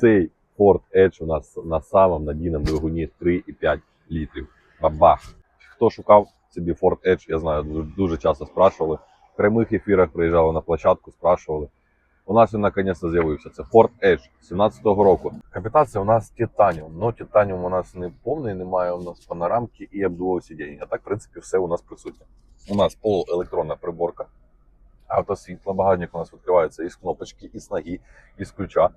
Цей Ford Edge у нас на самому надійному двигуні 3,5 літрів. Бабах! Хто шукав собі Ford Edge, я знаю, дуже, часто спрашували. В прямих ефірах приїжджали на площадку, спрашували. У нас він наконец-то з'явився. Це Ford Edge 17-го року. Комплектація у нас Titanium. Ну, Titanium у нас не повний, немає у нас панорамки і обдувого сидіння. А так, в принципі, все у нас присутнє. У нас полуелектронна приборка, автосвітло, багажник у нас відкривається із кнопочки, із ноги, із ключа.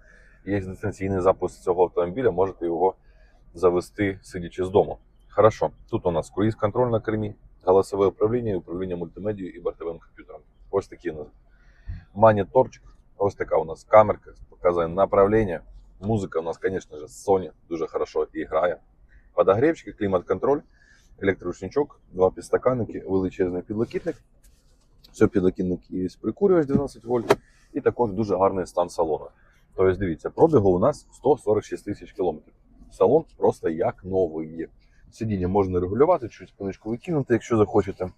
Є дистанційний запуск цього автомобіля, можете його завести, сидячи з дому. Хорошо. Тут у нас круїз-контроль на кермі, голосове управління, управління мультимедією і бортовим комп'ютером. Ось такі у нас моніторчик. Ось така у нас камерка, показує направлення. Музика у нас, звісно ж, Sony дуже хорошо і грає. Подогрівчики, клімат-контроль, електроручничок, два підстаканники, величезний підлокітник. Все підлокітник є прикурювач 12 вольт, і також дуже гарний стан салону. Тобто, дивіться, пробігу у нас 146 тисяч кілометрів. Салон просто як новий. Сидіння можна регулювати, чуть спиночку викинути, якщо захочете.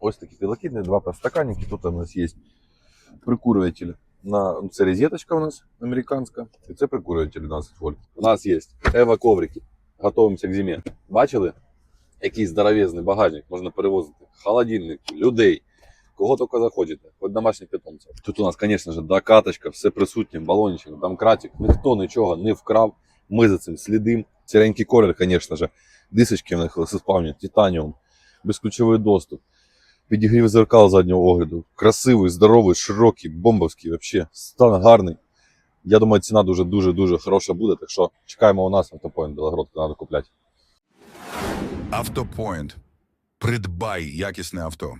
Ось такі підлокітник, два підстаканники. Тут у нас є прикурюватель. На, це розеточка у нас американська, і це прикурюватель 12 вольт. У нас є ево коврики. Готуємося к зимі. Бачили? Який здоровезний багажник можна перевозити. Холодильник, людей. Кого тільки захочете, хоч домашніх питомців. Тут у нас, звісно ж, докаточка, все присутнє, балончик, домкратик. Ніхто нічого не вкрав. Ми за цим слідимо. Сіренький колір, звісно ж. Дисочки в них лисосплавні, титаніум, безключовий доступ. Підігрів зеркал заднього огляду. Красивий, здоровий, широкий, бомбовський, вообще. Стан гарний. Я думаю, ціна дуже-дуже дуже хороша буде, так що чекаємо у нас автопоінт Білогородка, треба купляти. Автопоінт. Придбай якісне авто.